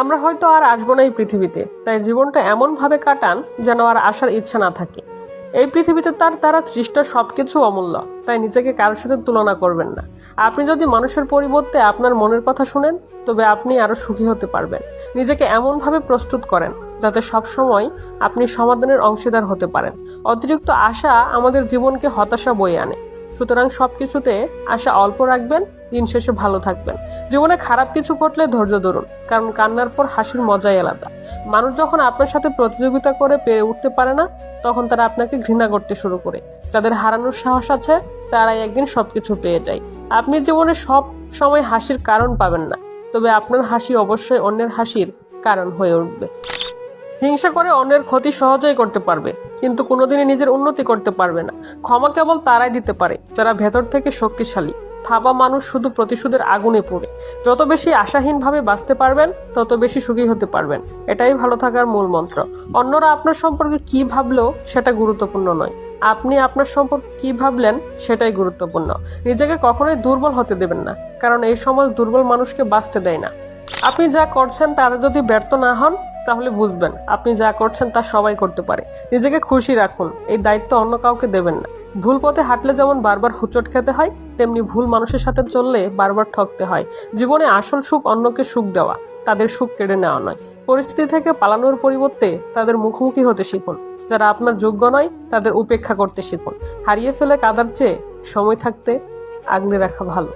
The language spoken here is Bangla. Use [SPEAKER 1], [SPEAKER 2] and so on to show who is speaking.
[SPEAKER 1] আমরা হয়তো আর আসব না এই পৃথিবীতে, তাই জীবনটা এমনভাবে কাটান যেন আর আসার ইচ্ছা না থাকে। এই পৃথিবীতে তার দ্বারা সৃষ্ট সব কিছু অমূল্য, তাই নিজেকে কারোর সাথে তুলনা করবেন না। আপনি যদি মানুষের পরিবর্তে আপনার মনের কথা শুনেন, তবে আপনি আরও সুখী হতে পারবেন। নিজেকে এমনভাবে প্রস্তুত করেন, যাতে সবসময় আপনি সমাধানের অংশীদার হতে পারেন। অতিরিক্ত আশা আমাদের জীবনকে হতাশা বয়ে আনে। সুতরাং সবকিছুতে আশা অল্প রাখবেন, দিন শেষে ভালো থাকবেন। জীবনে খারাপ কিছু ঘটলে ধৈর্য ধরুন, কারণ কান্নার পর হাসির মজাই আলাদা। মানুষ যখন আপনার সাথে প্রতিযোগিতা করে পেরে উঠতে পারে না, তখন তারা আপনাকে ঘৃণা করতে শুরু করে। যাদের হারানোর সাহস আছে, তারাই একদিন সবকিছু পেয়ে যায়। আপনি জীবনে সব সময় হাসির কারণ পাবেন না, তবে আপনার হাসি অবশ্যই অন্যের হাসির কারণ হয়ে উঠবে। হিংসা করে অন্যের ক্ষতি সহজেই করতে পারবে, কিন্তু কোনোদিনই নিজের উন্নতি করতে পারবে না। ক্ষমা কেবল তারাই দিতে পারে, যারা ভেতর থেকে শক্তিশালী। থাবা মানুষ শুধু প্রতিশোধের আগুনে পড়ে। যত বেশি আশাহীনভাবে বাঁচতে পারবেন, তত বেশি সুখী হতে পারবেন। এটাই ভালো থাকার মূল মন্ত্র। অন্যরা আপনার সম্পর্কে কি ভাবলেও সেটা গুরুত্বপূর্ণ নয়। আপনি আপনার সম্পর্কে কি ভাবলেন, সেটাই গুরুত্বপূর্ণ। নিজেকে কখনোই দুর্বল হতে দেবেন না, কারণ এই সমাজ দুর্বল মানুষকে বাঁচতে দেয় না। আপনি যা করছেন তারা যদি ব্যর্থ না হন তাহলে বুঝবেন, আপনি যা করছেন তা সবাই করতে পারে। নিজেকে খুশি রাখুন, এই দায়িত্ব অন্য কাউকে দেবেন না। ভুল পথে হাঁটলে যেমন বারবার হুচট খেতে হয়, তেমনি ভুল মানুষের সাথে চললে বারবার ঠকতে হয়। জীবনে আসল সুখ অন্যকে সুখ দেওয়া, তাদের সুখ কেড়ে নেওয়া নয়। পরিস্থিতি থেকে পালানোর পরিবর্তে তাদের মুখোমুখি হতে শিখুন। যারা আপনার যোগ্য নয়, তাদের উপেক্ষা করতে শিখুন। হারিয়ে ফেলে কাদার চেয়ে সময় থাকতে আগলে রাখা ভালো।